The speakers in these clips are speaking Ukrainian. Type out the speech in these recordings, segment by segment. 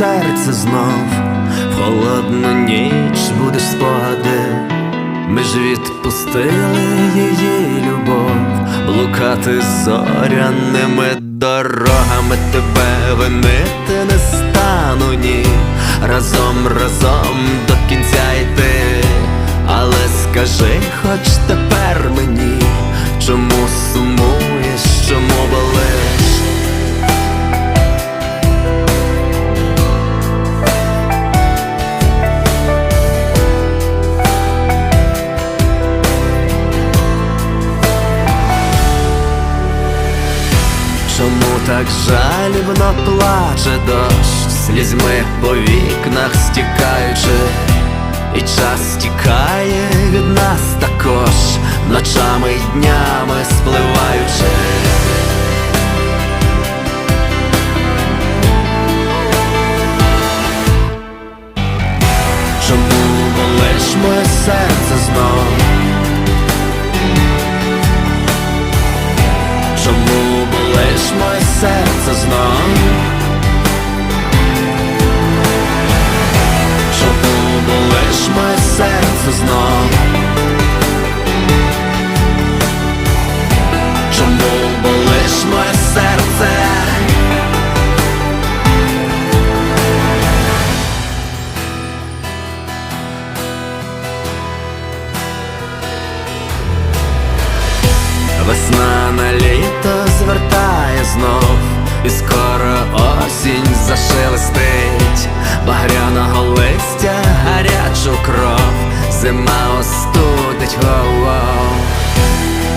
серце знов, в холодну ніч будеш спогади. Ми ж відпустили її любов, блукати зоряними дорогами тебе винити не стану ні. Разом, разом до кінця йти. Але скажи, хоч тепер так жалібно плаче дощ, слізьми по вікнах стікаючи, і час тікає від нас також, ночами й днями спливаючи. Чому болиш моє серце знов? Чому болиш моє серце знов? Чому болиш моє серце знов? Чому болиш моє серце? Весна на літо звертає знов, і скоро осінь зашелестить, багряного листя гарячу кров, зима остудить воу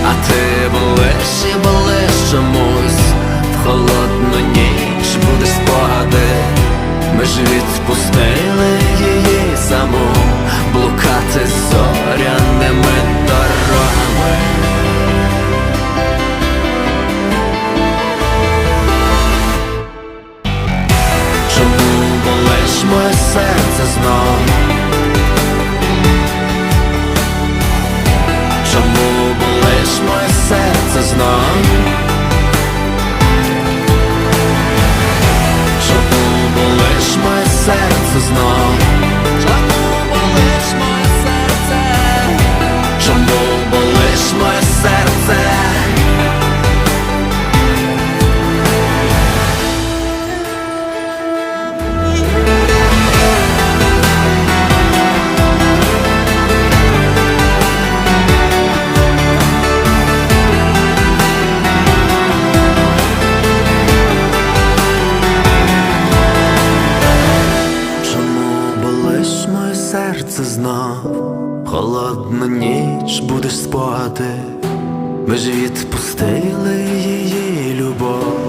А ти болиш і болиш чомусь, в холодну ніч будеш спогади. Ми ж відпустили її саму, блукати серце знов? Чому лиш моє серце знов? Знов? холодна ніч будеш спати, ми ж відпустили її любов.